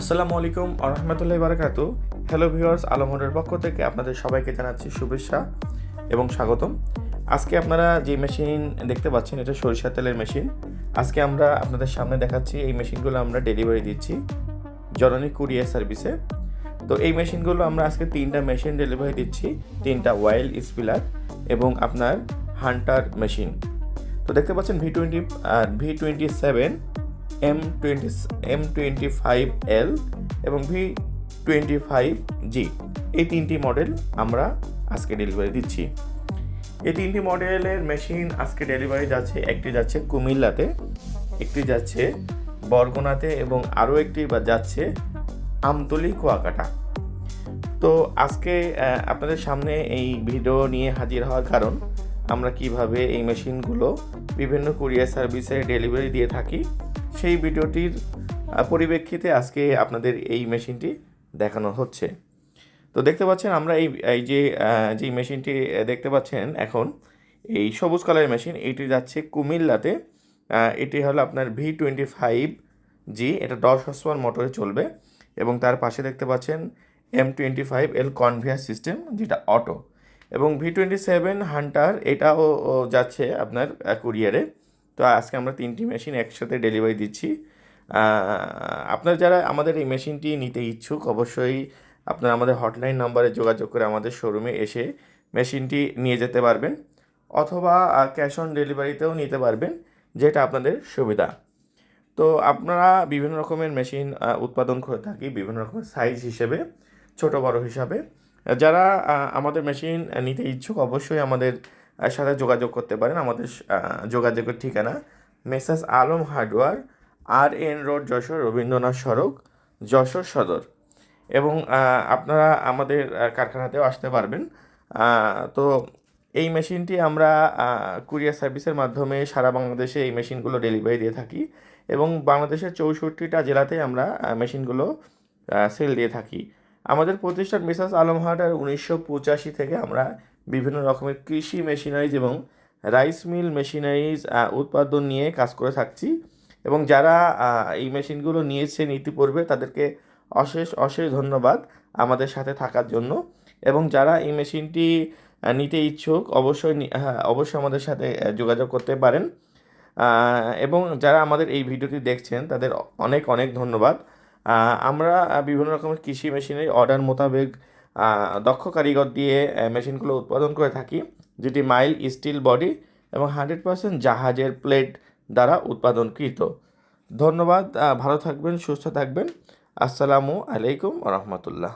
আসসালামু আলাইকুম আরহামতুল্লাহ বারাকাতু। হ্যালো ভিউয়ার্স আলমহরের পক্ষ থেকে আপনাদের সবাইকে জানাচ্ছি শুভেচ্ছা এবং স্বাগতম। আজকে আপনারা যে মেশিন দেখতে পাচ্ছেন, এটা সরিষা তেলের মেশিন আজকে আমরা আপনাদের সামনে দেখাচ্ছি, এই মেশিনগুলো আমরা ডেলিভারি দিচ্ছি জননী কুরিয়ার সার্ভিসে। তো এই মেশিনগুলো আমরা আজকে তিনটা মেশিন ডেলিভারি দিচ্ছি, তিনটা ওয়াইল স্পিলার এবং আপনার হান্টার মেশিন তো দেখতে পাচ্ছেন V twenty V twenty seven M twenty M twenty five L এবং ভি টোয়েন্টি ফাইভ জি এই তিনটি মডেল আমরা আজকে ডেলিভারি দিচ্ছি। এই তিনটি মডেলের মেশিন আজকে ডেলিভারি যাচ্ছে, একটি যাচ্ছে কুমিল্লাতে, একটি যাচ্ছে বরগুনাতে এবং আরও একটি যাচ্ছে আমতলি, কুয়াকাটা। তো আজকে আপনাদের সামনে এই ভিডিও নিয়ে হাজির হওয়ার কারণ আমরা কীভাবে এই মেশিনগুলো বিভিন্ন কুরিয়ার সার্ভিসে ডেলিভারি দিয়ে থাকি। সেই ভিডিওটির পরিপ্রেক্ষিতে আজকে আপনাদের এই মেশিনটি দেখানো হচ্ছে। তো দেখতে পাচ্ছেন আমরা এই এই যে যেই মেশিনটি দেখতে পাচ্ছেন এখন, এই সবুজ কালারের মেশিন, এটি যাচ্ছে কুমিল্লাতে। এটি হলো আপনার ভি টোয়েন্টি ফাইভ জি, এটা দশ হসওয়ার মোটরে চলবে এবং তার পাশে দেখতে পাচ্ছেন M twenty five L conveyor system, যেটা অটো। এবং ভি টোয়েন্টি সেভেন হান্টার, এটাও যাচ্ছে আপনার কুরিয়ারে। তো আজকে আমরা তিনটি মেশিন একসাথে ডেলিভারি দিচ্ছি। আপনার যারা আমাদের এই মেশিনটি নিতে ইচ্ছুক, অবশ্যই আপনারা আমাদের হটলাইন নাম্বারে যোগাযোগ করে আমাদের শোরুমে এসে মেশিনটি নিয়ে যেতে পারবেন অথবা ক্যাশ অন ডেলিভারিতেও নিতে পারবেন, যেটা আপনাদের সুবিধা। তো আপনারা বিভিন্ন রকমের মেশিন উৎপাদন করে থাকি, বিভিন্ন রকমের সাইজ হিসেবে, ছোট বড় হিসাবে। যারা আমাদের মেশিন নিতে ইচ্ছুক, অবশ্যই আমাদের সাথে যোগাযোগ করতে পারেন আমাদের যোগাযোগের ঠিকানা। Messrs Alam hardware, R N road, Jessore, Rabindranath সড়ক, যশোর সদর। এবং আপনারা আমাদের কারখানাতেও আসতে পারবেন। তো এই মেশিনটি আমরা কুরিয়ার সার্ভিসের মাধ্যমে সারা বাংলাদেশে এই মেশিনগুলো ডেলিভারি দিয়ে থাকি। এবং বাংলাদেশের চৌষট্টিটা জেলাতে আমরা মেশিনগুলো সেল দিয়ে থাকি। আমাদের প্রতিষ্ঠান মিসাস আলম হার্ডার উনিশশো পঁচাশি থেকে আমরা বিভিন্ন রকমের কৃষি মেশিনারিজ এবং রাইস মিল মেশিনারিজ উৎপাদন নিয়ে কাজ করে থাকছি এবং যারা এই মেশিনগুলো নিয়েছেন ইতিপূর্বে তাদেরকে অশেষ অশেষ ধন্যবাদ আমাদের সাথে থাকার জন্য এবং যারা এই মেশিনটি নিতে ইচ্ছুক অবশ্যই হ্যাঁ অবশ্যই আমাদের সাথে যোগাযোগ করতে পারেন। এবং যারা আমাদের এই ভিডিওটি দেখছেন তাদের অনেক অনেক ধন্যবাদ। আমরা বিভিন্ন রকমের কৃষি মেশিনের অর্ডার মোতাবেক দক্ষ কারিগর দিয়ে মেশিনগুলো উৎপাদন করে থাকি, যেটি মাইল স্টিল বডি এবং হান্ড্রেড পার্সেন্ট জাহাজের প্লেট দ্বারা উৎপাদনকৃত। ধন্যবাদ ভালো থাকবেন, সুস্থ থাকবেন। আসসালামু আলাইকুম রহমতুল্লাহ।